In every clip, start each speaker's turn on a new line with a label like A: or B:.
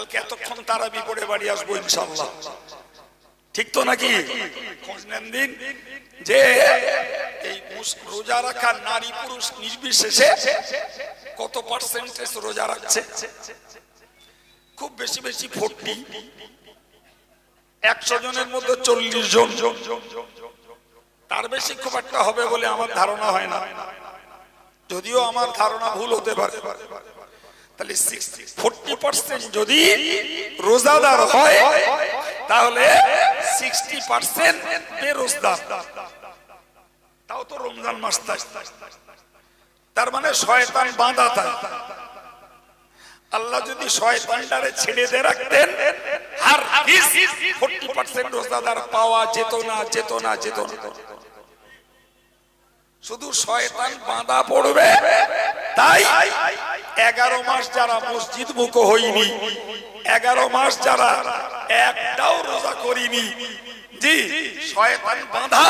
A: কালকে এতক্ষণ তারা বিপদে বাড়ি আসব ইনশাল্লাহ ঠিক তো নাকি? খোঁজ নেন দিন। যে এই রোজা রাখা নারী পুরুষ নির্বিশেষে কত পার্সেন্টেজ রোজা রাখছে? খুব বেশি বেশি ফোরটি একশো জনের মধ্যে চল্লিশ জন। তার বেশি খুব একটা হবে বলে আমার ধারণা হয় না। যদিও আমার ধারণা ভুল হতে পারে। তাহলে ফোরটি পার্সেন্ট যদি রোজাদার হয়, তাহলে সিক্সটি পার্সেন্ট বেরোজদার তাও তো রমজান মাস তার মানে শয়তান বাঁধা তাই। আল্লাহ যদি শয়তানটারে ছেড়ে দিয়ে রাখতেন আর ফোরটি পার্সেন্ট রোজাদার পাওয়া যেত না যেত না যেত না। শুধু শয়তান বাঁধা পড়বে, তাই এগারো মাস যারা মসজিদ মুখ হইনি, এগারো মাস যারা একটাও রোজা করিনি, জি বাঁধা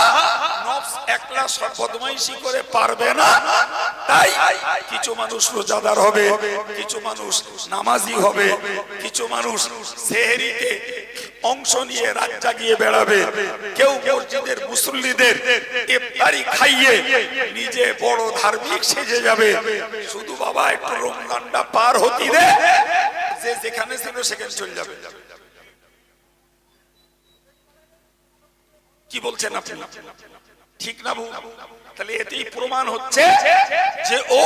A: বদমাইশি করে পারবে না, তাই কিছু মানুষ রোজাদার হবে, কিছু মানুষ নামাজি হবে, কিছু মানুষ সেহেরিতে অংশ নিয়ে রাত জাগিয়ে বেড়াবে। কেউ মসজিদের মুসল্লিদের ইফতারি খাইয়ে নিজে বড় ধার্মিক সেজে যাবে। শুধু বাবা, একটু রমজানটা পার হতি দে। যে যেখানে ছিল সেখানে চলে যাবে। কি বলছেন আপনি? ঠিক না ভুল তাহলে এতেই প্রমাণ হচ্ছে যে ও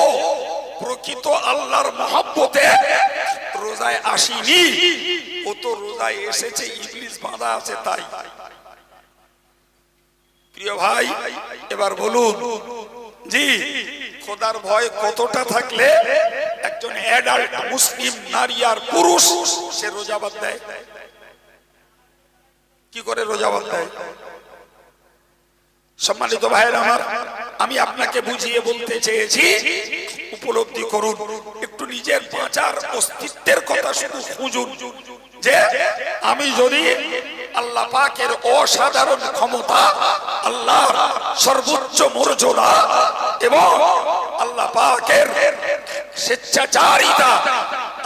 A: প্রকৃত আল্লাহর মহাব্বতে রোজায় আসিনি। ও তো রোজায় এসেছে ইংলিশ বাঁধা আছে তাই। প্রিয় ভাই এবার বলুন জি খোদার ভয় কতটা থাকলে একজন অ্যাডাল্ট মুসলিম নারী আর পুরুষ সে রোজাবাদ দেয়? কি করে রোজাবাদ দেয়? সম্মানিত ভাইয়ের আমার, আমি আপনাকে বুঝিয়ে বলতে চেয়েছি, উপলব্ধি করুন, একটু নিজের বাঁচার অস্তিত্বের কথা শুধু খুঁজুন, যে আমি যদি আল্লাহ পাকের অসাধারণ ক্ষমতা আল্লাহ সর্বোচ্চ মর্যাদা এবং আল্লাহ পাকের স্বেচ্ছাচারিতা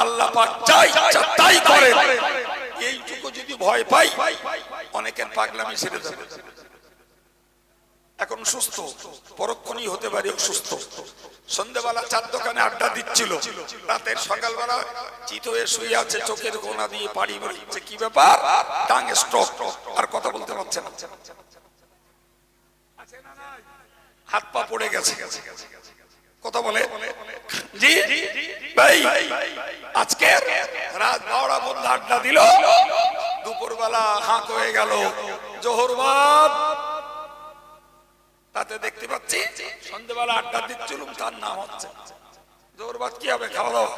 A: আল্লাহ পাক চাই তাই করেন, এইটুকু যদি ভয় পাই, অনেকের পাগলামি ছেড়ে যাবে। এখন সুস্থ, পরক্ষণই হতে পারে অসুস্থ সন্ধ্যেবেলা চার দোকানে আড্ডা দিচ্ছিল। রাতের সকালবেলা চিত হয়ে শুয়ে আছে, চোখের গোনা দিয়ে পাড়ি মারছে কি ব্যাপার? টাং স্ট্রোক আর কথা বলতে পারছে না। হাত পা পড়ে গেছে। কথা বলে, জি, ভাই আজকে রাত বারোটা বন্ধ আড্ডা দিল। দুপুরবেলা হাঁক হয়ে গেল। জোহরবাদ তাতে দেখতে পাচ্ছি সন্ধ্যেবেলা আড্ডা দিচ্ছিলাম, তার নাম হচ্ছে। জোরবাদ কি হবে, খাওয়া দাওয়া?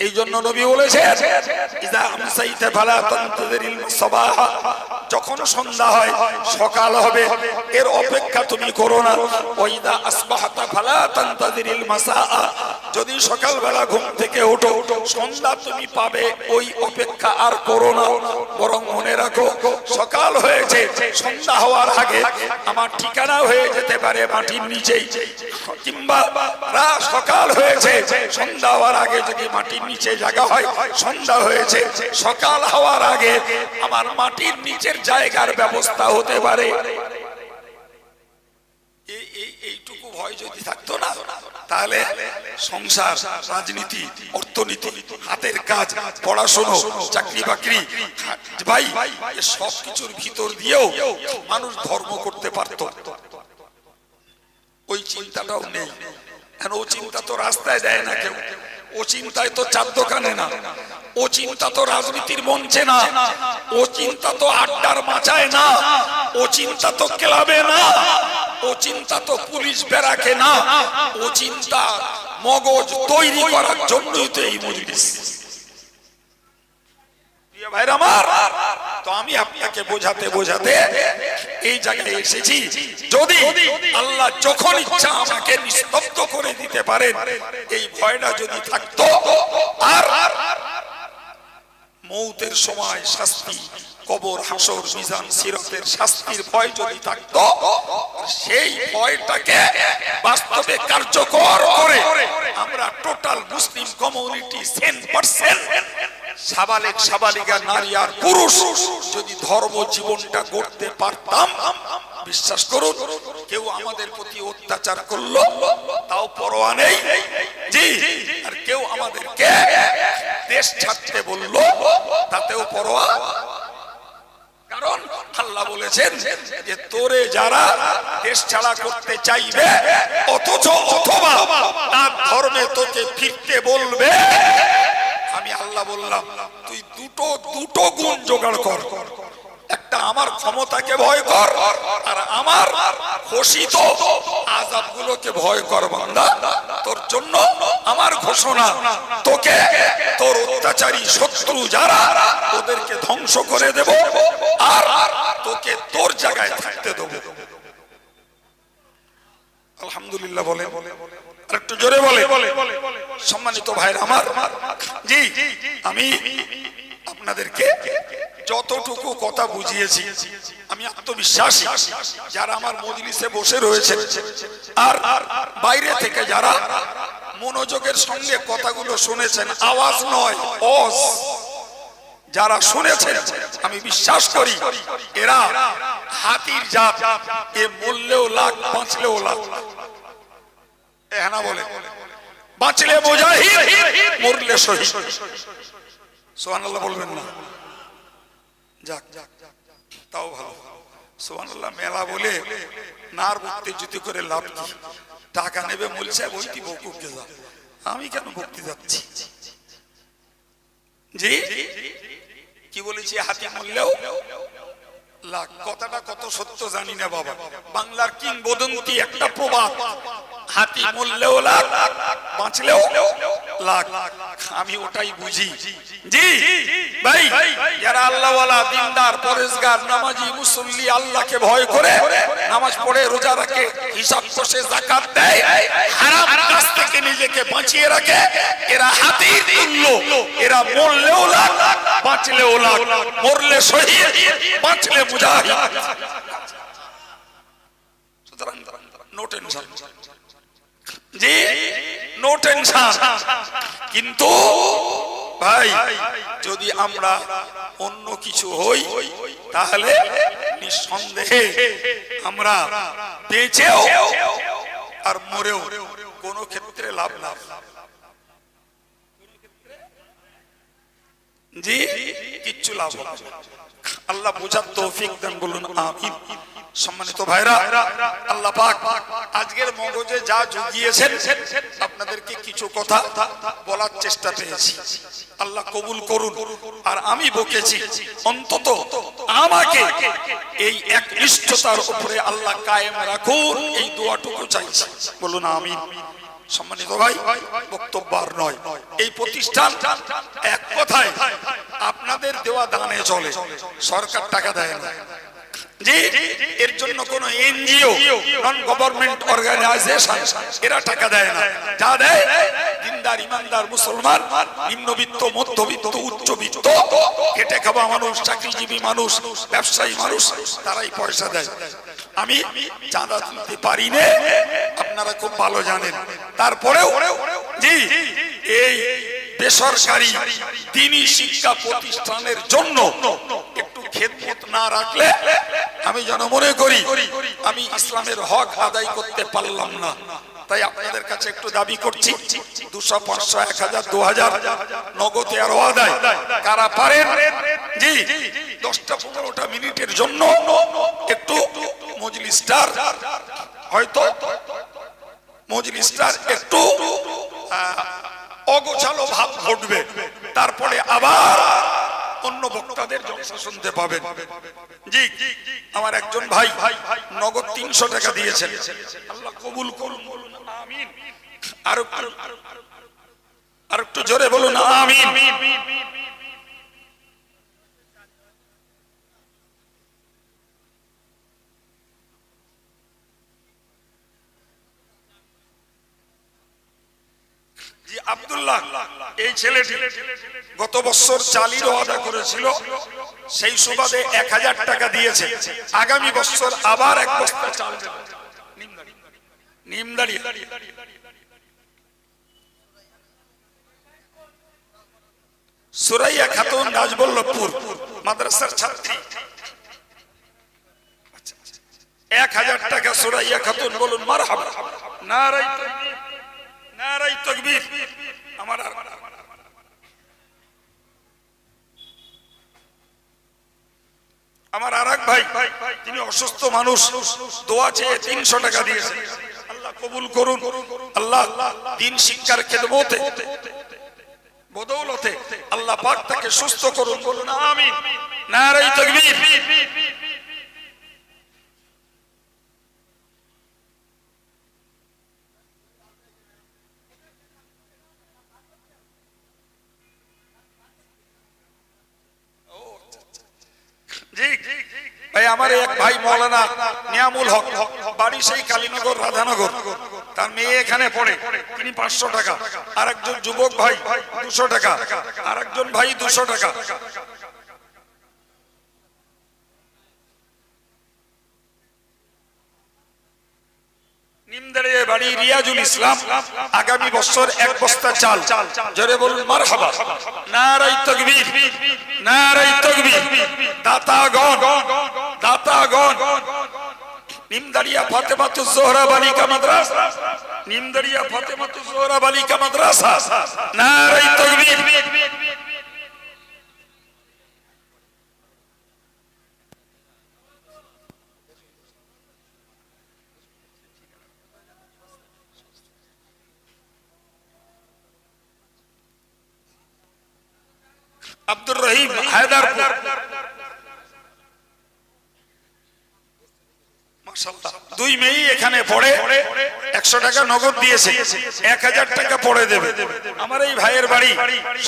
A: এই জন্য নবী বলেছে যখন সন্ধ্যা হয়, সকাল হবে, এর অপেক্ষা তুমি করো না। ঘুম থেকে ওঠো, সন্ধ্যা তুমি পাবে, ওই অপেক্ষা আর করো না। বরং রাখো সকাল হয়েছে, সন্ধ্যা হওয়ার আগে আমার ঠিকানা হয়ে যেতে পারে মাটির নিচেই। কিংবা সকাল হয়েছে, সন্ধ্যা হওয়ার আগে যদি মাটির নিচে জায়গা হয়, সন্ধ্যা হয়েছে, সকাল হওয়ার আগে আমার মাটির নিচের জায়গার ব্যবস্থা হতে পারে এই- এই- এইটুকু ভয় যদি থাকতো না, তাহলে সংসার, রাজনীতি, অর্থনীতি, হাতের কাজ, পড়াশোনা, চাকরি বাকরি ভাই সবকিছুর সব কিছুর ভিতর দিয়েও মানুষ ধর্ম করতে পারত। ওই চিন্তাটাও নেই। কেন ও চিন্তা তো রাস্তায় দেয় না কেউ? ও চিন্তায় তো চার দোকানে না। ও চিন্তা তো রাজনীতির মঞ্চে না। ও চিন্তা তো আড্ডার মাচায় না। ও চিন্তা তো ক্লাবে না। ও চিন্তা তো পুলিশ বেড়াকে না। ও চিন্তা মগজ তৈরি করার জন্যই তো এই মজলিস। ভাইরা আমার তো আমি আপনাকে বোঝাতে বোঝাতে এই জায়গায় এসেছি। যদি আল্লাহ যখন ইচ্ছা আমাকে নিস্তব্ধ করে দিতে পারেন, এই ভয়টা যদি থাকতো, আর মৌতের সময় শাস্তি, কবর, হাসর, মিজান, সিরতের শাস্তির ভয় যদি থাকতো সেই ভয়টাকে বাস্তবে কার্যকর করে, আমরা টোটাল মুসলিম কমিউনিটি সেন পার্সেন্ট সাবালেক সাবালিকা, নারী আর পুরুষ, যদি ধর্ম জীবনটা গড়তে পারতাম, বিশ্বাস করুন, কেউ আমাদের প্রতি অত্যাচার করল, তাও পরোয়া নেই। জি, আর কেউ আমাদেরকে দেশ ছাড়তে বলল, তাতেও পরোয়া। কারণ আল্লাহ বলেছেন যে, তোরে যারা দেশ ছাড়া করতে চাইবে, অথচ অথবা তার ধর্মে তোকে ফিরতে বলবে, আমি আল্লাহ বললাম, তুই দুটো দুটো গুণ জোগাড় কর। একটা আমার ক্ষমতাকে ভয় কর, আর আমার ঘোষিত আজাব গুলোকে ভয় কর বান্দা। তোর জন্য আমার ঘোষণা, তোকে, তোর অত্যাচারী শত্রু যারা, ওদেরকে ধ্বংস করে দেব, আর তোকে তোর জায়গায় থাকতে দেবো। আলহামদুলিল্লাহ বলে আর একটু জোরে বলে। সম্মানিত ভাইরা আমার, জি, আমি আপনাদেরকে যতটুকু কথা বুঝিয়েছি, আমি আত্মবিশ্বাসী। যারা আমার মজলিসে বসে রয়েছে, আর বাইরে থেকে যারা মনোযোগের সঙ্গে কথাগুলো শুনেছেন, আওয়াজ নয় অজ যারা শুনেছে আমি বিশ্বাস করি, এরা হাতির জাত। এ মরলেও লাখ, বাঁচলেও লাখ। এ হ্যাঁ না বলে, বাঁচলে মুজাহিদ, মরলে শহীদ। সোহানাল্লাহ বলবেন না। যাক যাক তাও ভালো। সোহানাল্লাহ মেলা বলে নার উত্তেজিত করে লাভ কি? টাকা নেবে বলছে বইটি বকুকে যা। আমি কেন ভক্তি যাচ্ছি? জি? কি বলেছি, হাতি মূল্যেও লাখ কথাটা কত সত্য জানি না বাবা। বাংলার কিংবদন্তি একটা প্রবাদ। হাতি মূল্যেও লাখ বাঁচলেও লাখ আমি ওটাই বুঝি। জি, ভাই, যারা আল্লাহওয়ালা, দিনদার পরেশগার নামাজি, মুসল্লি, আল্লাহকে ভয় করে, নামাজ পড়ে, রোজা রাখে, হিসাব কষে জাকাত দেয় থেকে নিজেকে বাঁচিয়ে রাখে। এরা তুল্য এরা মরলেও লাখ, বাঁচলেও লাখ। মরলে শহীদ, বাঁচলে টেনশন কিন্তু, ভাই, যদি আমরা অন্য কিছু হই, তাহলে নিঃসন্দেহে আমরা বেঁচেও আর মরেও কোনো ক্ষেত্রে লাভ লাভ জি কিচ্ছু লাভ। আল্লাহ বোঝার তৌফিক দেন বলুন আমিন সম্মানিত ভাইরা, আল্লাহ পাক আজকের মগজে যা জুগিয়েছেন, আপনাদেরকে কিছু কথা বলার চেষ্টা পেয়েছি। আল্লাহ কবুল করুন। আর আমি বকেছি, অন্তত আমাকে এই এক নিষ্ঠতার উপরে আল্লাহ কায়েম রাখুন, এই দোয়াটুকু চাইছি। বলুন আমি সম্মানিত ভাই, বক্তব্য আর নয়। এই প্রতিষ্ঠান এক কথায় আপনাদের দেওয়া দানে চলে, সরকার টাকা দেয় না। জি এর জন্য কোন এনজিও নন গভর্নমেন্ট অর্গানাইজেশন এরা টাকা দেয় না। যা দেয় দিনদার, ইমানদার, মুসলমান, নিম্নবিত্ত, মধ্যবিত্ত, উচ্চবিত্ত, খেটে খাওয়া মানুষ, চাকরিজীবী মানুষ, ব্যবসায়ী মানুষ, তারাই পয়সা দেয়। আমি চাঁদা তুলতে পারি না, আপনারা খুব ভালো জানেন। তারপরেও, জি, এই বেসরকারি তিনি শিক্ষা প্রতিষ্ঠানের জন্য খেদমত না রাখলে আমি যেন মনে করি আমি ইসলামের হক আদায় করতে পারলাম না। তাই আপনাদের কাছে একটু দাবি করছি, দুশো, পাঁচশো, এক হাজার, দু হাজার নগদে আরও আদায়। কারা পারেন? জি, দশটা, পনেরোটা মিনিটের জন্য একটু মজলিস্টার হয়তো মজলিস্টার একটু অগোছালো ভাব ঘটবে। তারপরে আবার অন্য বক্তাদের জলসা শুনতে পাবেন। জি, আমার একজন ভাই নগদ তিনশো টাকা দিয়েছেন। আল্লাহ কবুল করুন। আমিন। আর একটু জোরে বলুন, আমিন। জি আব্দুল্লাহ এই ছেলেটি গত চালির করেছিল সেই এক হাজার টাকা দিয়েছে। আগামী আবার সুরাইয়া খাতুন রাজবল্লভপুর মাদ্রাসার ছাত্রী। এক হাজার টাকা সুরাইয়া খাতুন বলুন মার নারাই তকবীর, নারাই তকবীর। আমার আমার আর ভাই, তিনি অসুস্থ মানুষ, দোয়া চেয়ে তিনশো টাকা দিয়েছে। আল্লাহ কবুল করুন। আল্লাহ দিন শিক্ষার খেদমতে, বদৌলতে আল্লাহ পাক তাকে সুস্থ করুন। বলুন, আমিন। নারাই তকবীর। আমার এক ভাই মৌলানা নিয়ামুল হক, বাড়ি সেই কালীনগর, রাধানগর। তার মেয়ে এখানে পড়ে, তিনি পাঁচশো টাকা। আর একজন যুবক ভাই দুশো টাকা আর একজন ভাই দুশো টাকা। বাড়ি দাতাগণ দাতাগণ নিমদাড়িয়া ফাতেমাতু জোহরা বালিকা মাদ্রাসা নিমদাড়িয়া ফাতেমাতু জোহরা বালিকা মাদ্রাসা নারাই তকবীর আব্দুর রহিম হায়দারপুর মাশাআল্লাহ। দুই মেয়ে এখানে পড়ে, একশো টাকা নগদ দিয়েছে, এক হাজার টাকা পড়ে দেবে। আমার এই ভাইয়ের বাড়ি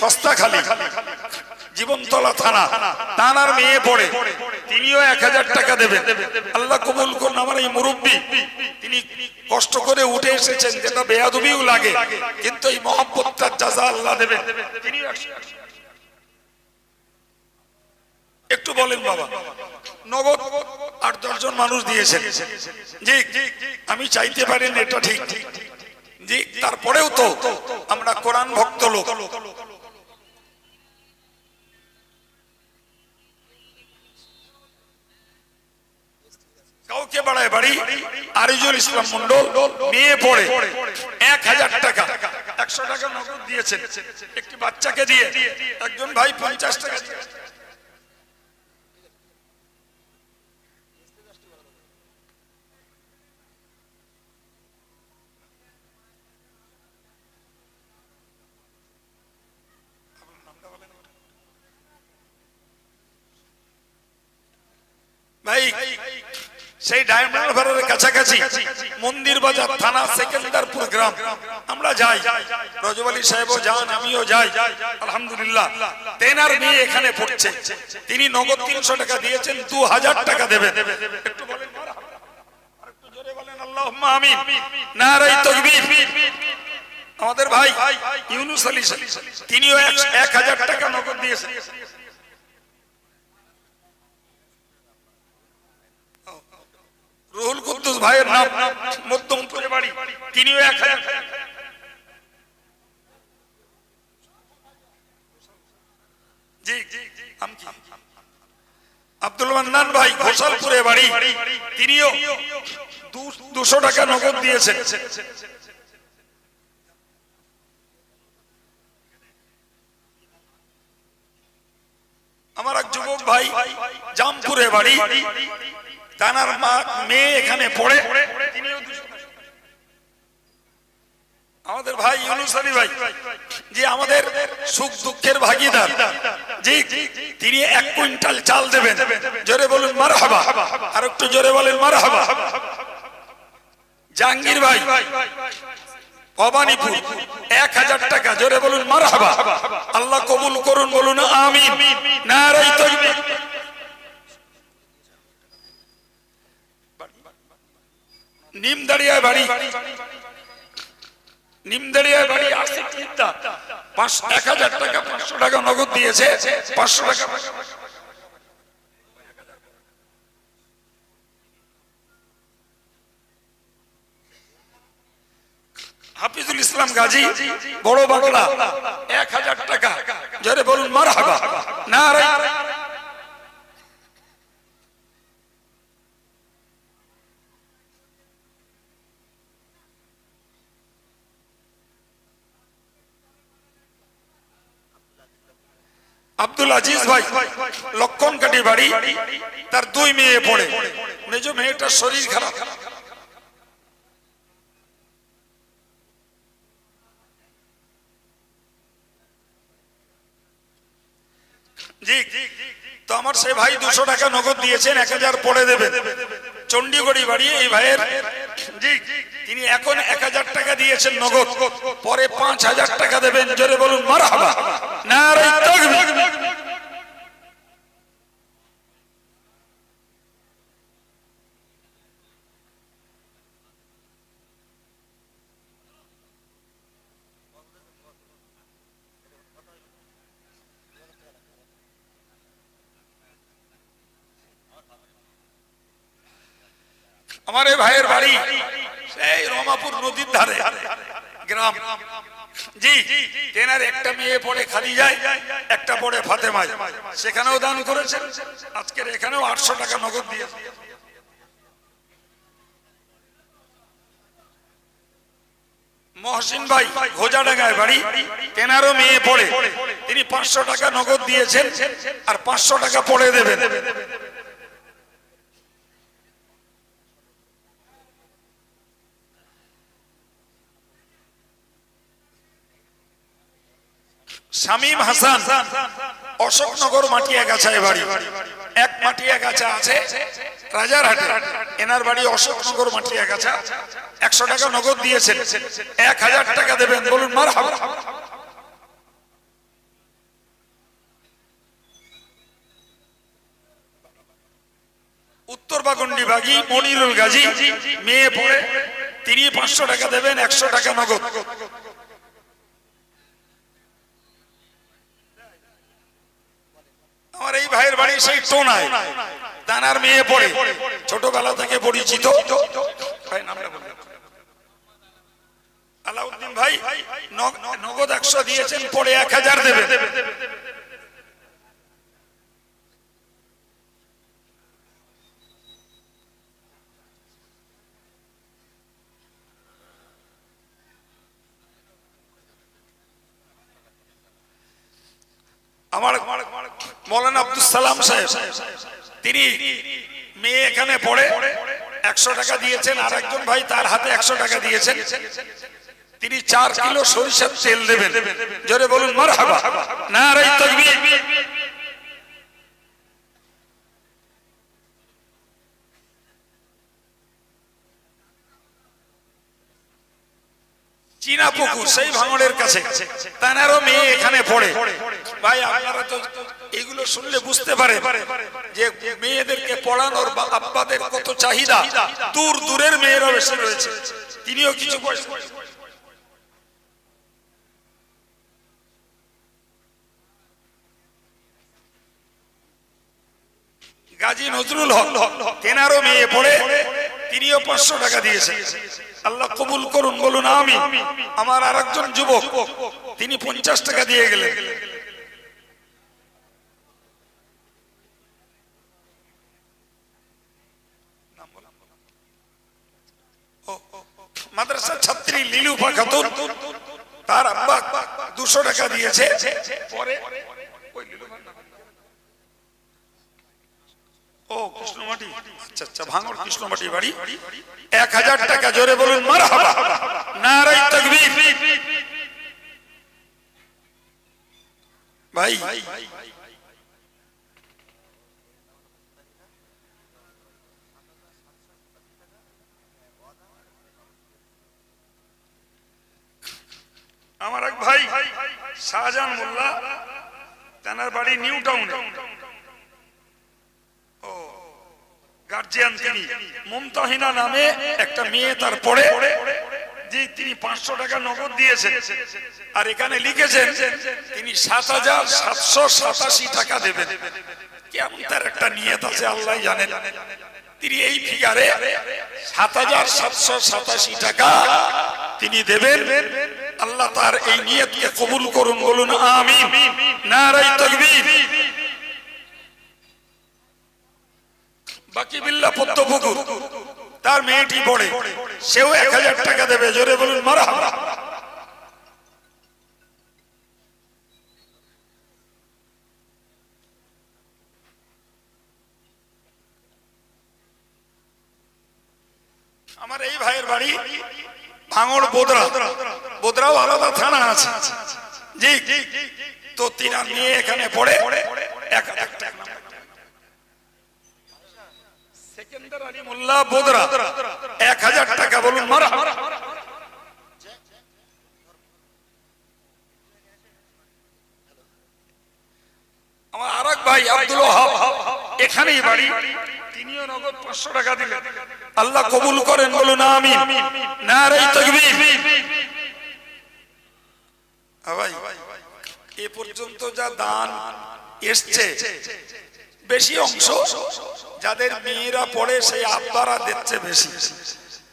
A: সস্তা খালি জীবনতলা থানা। থানার মেয়ে পড়ে, তিনিও এক হাজার টাকা দেবেন। আল্লাহ কবুল করুন, আমার এই মুরব্বী, তিনি কষ্ট করে উঠে এসেছেন, যেটা বেয়াদবিও লাগে, কিন্তু এই মহব্বতটার জাযা আল্লাহ দেবেন একটু বলেন বাবা। নগদ আট দশজন মানুষ দিয়েছেন। জি, আমি চাইতে পারেন এটা ঠিক। জি, তারপরেও তো আমরা কোরআন ভক্ত লোক। কাউকে বাড়ায় বাড়ি, আরিজুল ইসলাম মন্ডল নিয়ে পড়ে, এক হাজার টাকা, একশো টাকা নগদ দিয়েছেন। একটি বাচ্চাকে দিয়ে, একজন ভাই পঞ্চাশ টাকা দিয়েছেন ভাই সেই ডায়মন্ড হারবারের কাছাকাছি মন্দির বাজার থানা সেকেন্দারপুর গ্রাম। আমরা যাই। রজব আলী সাহেবও যান, আমিও যাই। আলহামদুলিল্লাহ। তেনার মেয়ে এখানে পড়ছে। তিনি নগদ তিনশো টাকা দিয়েছেন, দু হাজার টাকা দেবেন। আমাদের ভাই ইউনুস আলী তিনিও এক হাজার টাকা নগদ দিয়েছেন। রুহুল কুদ্দুস ভাইয়ের নাম মধ্যমপুরে বাড়ি তিনিও এক আব্দুল মান্নান ভাই, ঘোষালপুরে বাড়ি, তিনিও দুশো টাকা নগদ আমার এক যুবক ভাই, জামপুরে বাড়ি তানার মা মেয়ে এখানে পড়ে। আমাদের ভাই ইউনুস আলী ভাই, যে আমাদের সুখ দুঃখের ভাগিদার জি তিনি এক কুইন্টাল চাল দেবেন। জোরে বলুন মার হাবা আর একটু জোরে বলেন মার হাবা জাহাঙ্গীর ভাই, ভবানীপুর, এক হাজার টাকা। জোরে বলুন মার হাবা আল্লাহ কবুল করুন, বলুন, আমিন। নারাই তৈরি বাড়ি। বাড়ি পাঁচশো এক হাজার টাকা পাঁচশো টাকা নগদ দিয়েছে। পাঁচশো টাকা হাফিজুল ইসলাম গাজী, বড় বাংলা, এক হাজার টাকা। জোরে বলুন মার হাবা না আব্দুল আজিজ ভাই, লক্ষণ কাটি বাড়ি, তার দুই মেয়ে পড়ে। নিজ মেয়েটার শরীর খারাপ। তো আমার সে ভাই দুশো টাকা নগদ দিয়েছেন, এক হাজার পড়ে দেবেন। চণ্ডীগড়ি বাড়ি, এই ভাইয়ের জি তিনি এখন এক হাজার টাকা দিয়েছেন নগদ। পরে পাঁচ হাজার টাকা দেবেন। জোরে বলুন না আমার এই ভাইয়ের বাড়ি সেই রমাপুর নদীর ধারে, গ্রাম। জি তেনার একটা মেয়ে পড়ে খালি যায়, একটা পড়ে ফাতেমায়। সেখানেও দান করেছেন, আজকের এখানেও আটশো টাকা নগদ দিয়ে। মহসিন ভাই, ঘোজাডাঙ্গায় বাড়ি, তেনারও মেয়ে পড়ে। তিনি পাঁচশো টাকা নগদ দিয়েছেন, আর পাঁচশো টাকা পড়ে দেবেন। শামীম হাসান, অশোকনগর মাটিয়া গাছায় বাড়ি। এক মাটিয়া গাছা আছে রাজারহাটে। এনার বাড়ি অশোকনগর মাটিয়া গাছা। একশো টাকা নগদ দিয়েছেন। এক হাজার টাকা দেবেন, বলুন মার উত্তর বাগন্ডি বাগি, মনিরুল গাজী, মেয়ে পড়ে, তিনি পাঁচশো টাকা দেবেন, একশো টাকা নগদ আমার এই ভাইয়ের বাড়ি সেই টোনায় দানার মেয়ে পড়ে। ছোটবেলা থেকে পরিচিত। আলাউদ্দিন ভাই নগদ একশো দিয়েছেন, পরে এক হাজার দেবে আমার মৌলানা আব্দুল সালাম সাহেব, তিনি মেয়ে এখানে পড়ে, একশো টাকা দিয়েছেন, আর একজন ভাই তার হাতে একশো টাকা দিয়েছেন। তিনি চার কিলো সরিষার তেল দেবেন। জোরে বলুন মার হাবা না পুকুর, সেই ভাঙড়ের কাছে। তানারও মেয়ে এখানে পড়ে। ভাই, আপনারা তো এগুলো শুনলে বুঝতে পারে যে মেয়েদেরকে পড়ানোর বা আব্বাদের কত চাহিদা। দূর দূরের মেয়েরা বেশি রয়েছে। তিনিও কিছু গাজী নজরুল হক, তেনারও মেয়ে পড়ে, তিনিও পাঁচশো টাকা দিয়েছেন। আল্লাহ কবুল করুন, বলুন আমি আমার আর যুবক, তিনি পঞ্চাশ টাকা দিয়ে গেলেন ও, মাদ্রাসার ছাত্রী লিলুফা খাতুন, তার আব্বা দুশো টাকা দিয়েছে। পরে ও আচ্ছা আচ্ছা এক হাজার টাকা, জোরে ভাই আমার এক ভাই শাহজাহান মোল্লা বাড়ি নিউ টাউনে গার্জিয়ান তিনি। মমতাহিনা নামে একটা মেয়ে তার পড়ে জি তিনি পাঁচশো টাকা নগদ দিয়েছেন। আর এখানে লিখেছেন, তিনি সাত হাজার সাতশো সাতাশি টাকা দেবেন। কেমন তার একটা নিয়ত আছে, আল্লাহ জানেন। তিনি এই ফিগারে সাত হাজার সাতশো সাতাশি টাকা তিনি দেবেন। আল্লাহ তার এই নিয়তকে কবুল করুন, বলুন আমি নারাই তকবীর। বাকি বিল্লা পদ্মপুকুর তার মেয়েটি পড়ে, সেও এক হাজার টাকা দেবে, জোরে বলুন মারা আমার এই ভাইয়ের বাড়ি ভাঙড় বোদরা। বোদরাও আলাদা থানা আছে। জি তো তিনার নিয়ে এখানে পড়ে এক এক টাকা সেকেন্দার আলী মোল্লা বোদরা এক হাজার টাকা বলুন। মারা আমার আর ভাই আব্দুল এখানেই বাড়ি। তিনিও নগদ পাঁচশো টাকা দিলেন। আল্লাহ কবুল করেন বলুন আমি না রে তকবীর হ্যাঁ ভাই এ পর্যন্ত যা দান এসছে। বেশি অংশ যাদের মেয়েরা পড়ে সেই আব্বারা দিচ্ছে বেশি।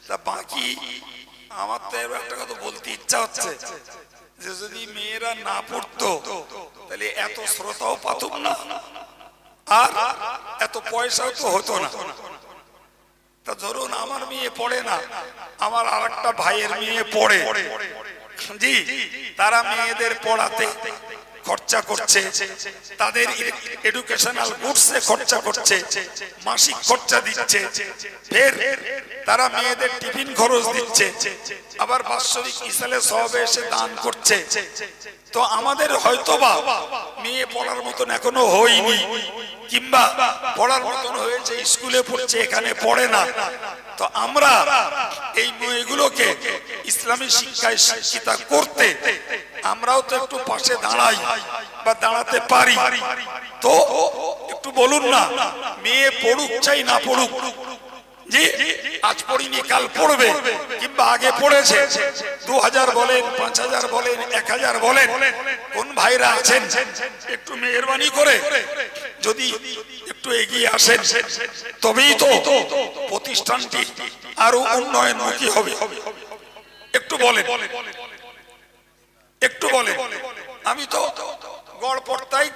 A: তা বাকি আমার তো এবার একটা কথা বলতে ইচ্ছা হচ্ছে যে যদি মেয়েরা না পড়তো, তাহলে এত শ্রোতাও পাতুক না। আর এত পয়সাও তো হতো না। তা ধরুন আমার মেয়ে পড়ে না, আমার আর একটা ভাইয়ের মেয়ে পড়ে। জি, তারা মেয়েদের পড়াতে খরচা করছে, তাদের এডুকেশনাল গুডসে খরচা করছে, মাসিক খরচা দিচ্ছে, ফের তারা মেয়েদের টিফিন খরচ দিচ্ছে, আবার বাৎসরিক ইসালে সব এসে দান করছে। তো আমাদের হয়তোবা মেয়ে পড়ার মতন এখনও হয়নি, কিংবা পড়ার মতন হয়েছে, স্কুলে পড়ছে, এখানে পড়ে না। তো আমরা এই মেয়েগুলোকে ইসলামী শিক্ষায় শিক্ষিতা করতে আমরাও তো একটু পাশে দাঁড়াই বা দাঁড়াতে পারি। তো একটু বলুন না, মেয়ে পড়ুক চাই না পড়ুক? জি আজ পড়িনি, কাল পড়বে, কিংবা আগে পড়েছে। দু হাজার বলেন পাঁচ হাজার বলেন এক হাজার বলেন, কোন ভাইরা আছেন, একটু মেহরবানি করে, যদি একটু এগিয়ে আসেন, তবেই তো প্রতিষ্ঠানটি আরও উন্নয়নমুখী হবে। একটু বলেন একটু বলেন। আমি তো গড় পড়তাই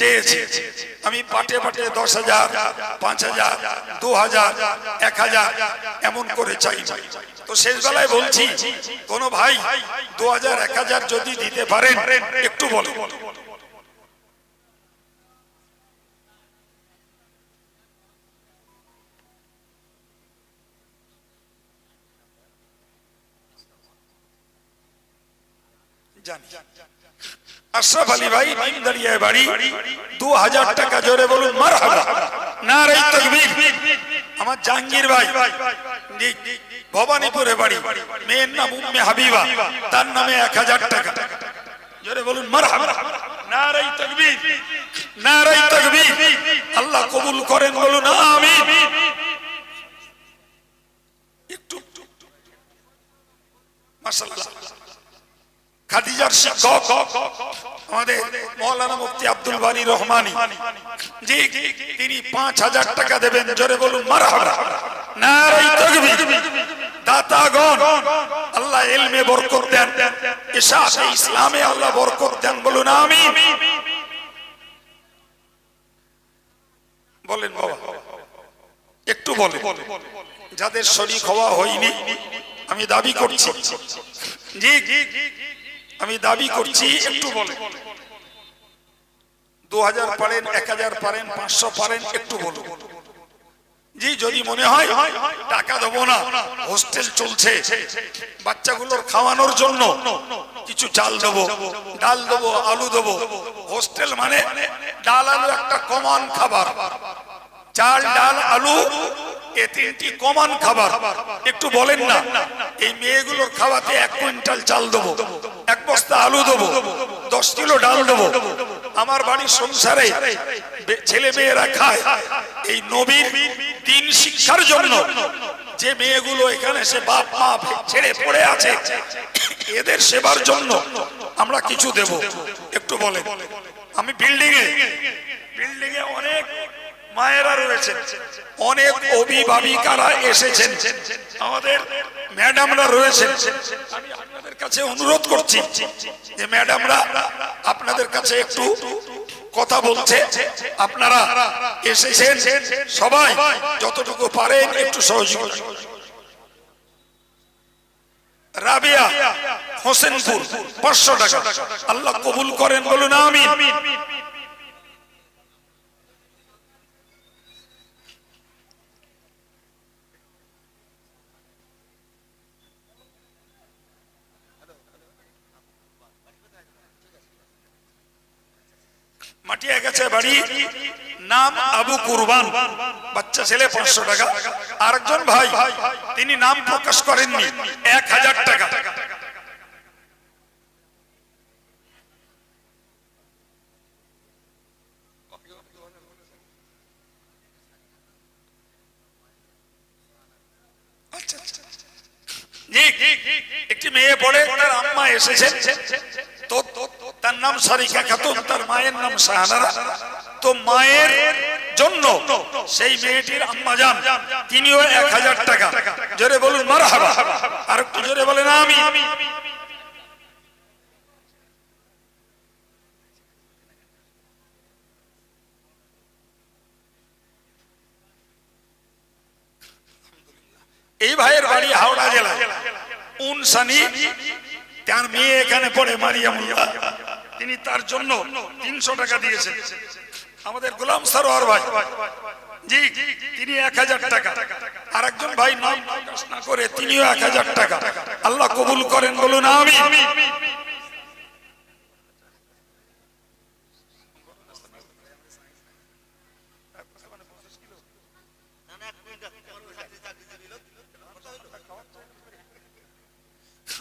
A: চেয়েছি। আমি পাটে পাটে দশ হাজার, পাঁচ হাজার, দু হাজার, এক হাজার এমন করে চাই। তো শেষ বেলায় বলছি, কোন ভাই দু হাজার, এক হাজার যদি দিতে পারেন, একটু বলো জানি। আশরাফ আলী ভাই বাড়ি। দু হাজার টাকা জোরে বলুন মার না রে তকবীর। আমার জাহাঙ্গীর ভাই ভবানীপুরে বাড়ি। মেয়ের নাম উম্মে হাবিবা। তার নামে এক হাজার টাকা। জোরে বলুন মার আল্লাহ কবুল করেন, বলুন, আমিন। একটু খাদিজার শিক্ষক, আমাদের মৌলানা মুফতি আব্দুল বানী রহমানি। জি, তিনি পাঁচ হাজার টাকা দেবেন, জোরে বলুন বলেন বাবা, একটু বলেন। যাদের শরীক হওয়া হয়নি, আমি দাবি করছি। আমি দাবি করছি, একটু বলে দু হাজার পারেন এক হাজার পারেন, পাঁচশো পারেন, একটু বলুন। জি, যদি মনে হয়, টাকা দেবো না, হোস্টেল চলছে, বাচ্চাগুলোর খাওয়ানোর জন্য কিছু চাল দেবো, ডাল দেবো, আলু দেবো। হোস্টেল মানে ডাল, আলু একটা কমন খাবার। চাল, ডাল, আলু, এ তিনটি কমন খাবার। একটু বলেন না, এই মেয়েগুলোর খাওয়াতে এক কুইন্টাল চাল দেবো। এক বস্তা আলু দেবো, দশ কিলো ডাল দেবো। আমার বাড়ির সংসারে ছেলে মেয়েরা খায়। এই নবীর দিন শিক্ষার জন্য যে মেয়েগুলো এখানে সে বাপ, মা ছেড়ে পড়ে আছে, এদের সেবার জন্য আমরা কিছু দেব। একটু বলে আমি বিল্ডিং এ বিল্ডিং এ অনেক মায়েরা রয়েছেন। অনেক অভিভাবিকারা এসেছেন। আমাদের ম্যাডামরা রয়েছেন। আপনাদের কাছে অনুরোধ করছি যে ম্যাডামরা আপনাদের কাছে একটু কথা বলছে। আপনারা এসেছেন। সবাই যতটুকু পারেন একটু সহযোগিতা রাবিয়া হোসেনপুর পাঁচশো টাকা। আল্লাহ কবুল করেন, বলুন আমি মাটিয়া গেছে বাড়ি। নাম আবু কুরবান। বাচ্চা ছেলে পাঁচশো টাকা। আরেকজন ভাই তিনি নাম প্রকাশ করেননি এক হাজার টাকা। আচ্ছা, আচ্ছা। একটি মেয়ে পড়ে তার আম্মা এসেছেন তার নাম সারিকা খাতুন, তার মায়ের নাম শাহানারা। তো মায়ের জন্য সেই মেয়েটির আম্মা যান, তিনিও এক হাজার টাকা। জোরে বলুন মার হাবা আর একটু জোরে বলেন, আমি। এই ভাইয়ের বাড়ি হাওড়া জেলা উনসানি তার মেয়ে এখানে পড়ে মারিয়া মারিয়ামুল্লাহ। তিনি তার জন্য তিনশো টাকা দিয়েছেন। আমাদের গোলাম সারোয়ার ভাই। জি, তিনি এক হাজার টাকা। আর একজন ভাই নাম করে তিনিও এক হাজার টাকা। আল্লাহ কবুল করেন, বলুন আমি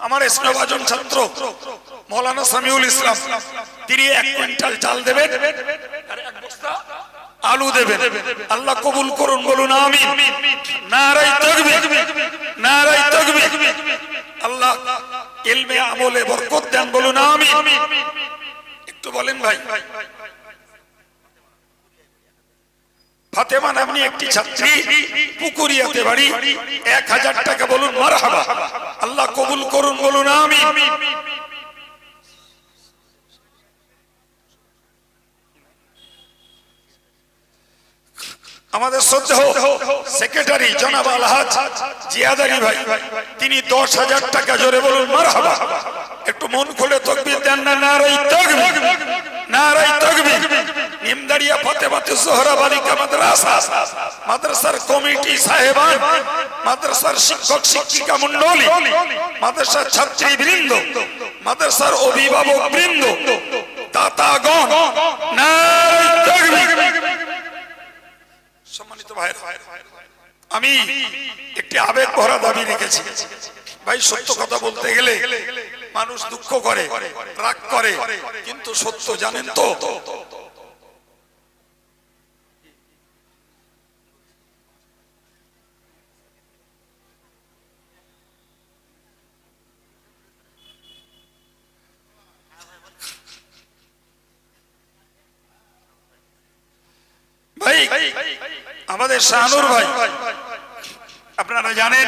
A: আমার স্নেহভাজন ছাত্র, মৌলানা সামিউল ইসলাম, তিনি এক কুইন্টাল চাল দেবেন আলু দেবেন। আল্লাহ কবুল করুন, বলুন আমি নারাই তকবি নারাই তকবি আল্লাহ ইলমে আমলে বরকত দেন, বলুন আমি একটু বলেন ভাই। ফাতেমা নামনি একটি ছাত্রী পুকুরিয়াতে বাড়ি, এক হাজার টাকা, বলুন মার আল্লাহ কবুল করুন, বলুন আমি আমাদের শ্রদ্ধেয় সেক্রেটারি জনাব আলহাজ জিয়াদারি ভাই, তিনি দশ হাজার টাকা জোরে বলুন মার একটু মন খুলে তকবির দেন না তকবি নিমদারিয়া ফতেবাতে সোহরা বালিকা মাদ্রাসা। মাদ্রাসার কমিটি সাহেবান, মাদ্রাসার শিক্ষক শিক্ষিকা মন্ডলী মাদ্রাসার ছাত্রী বৃন্দ মাদ্রাসার অভিভাবক বৃন্দ, দাতাগণ সম্মানিত ভাই আমি একটি আবেগ ভরা দাবি রেখেছি। ভাই, সত্য কথা বলতে গেলে মানুষ দুঃখ করে, রাগ করে, কিন্তু সত্য জানেন তো? ভাই আমাদের শাহানুর ভাই আপনারা জানেন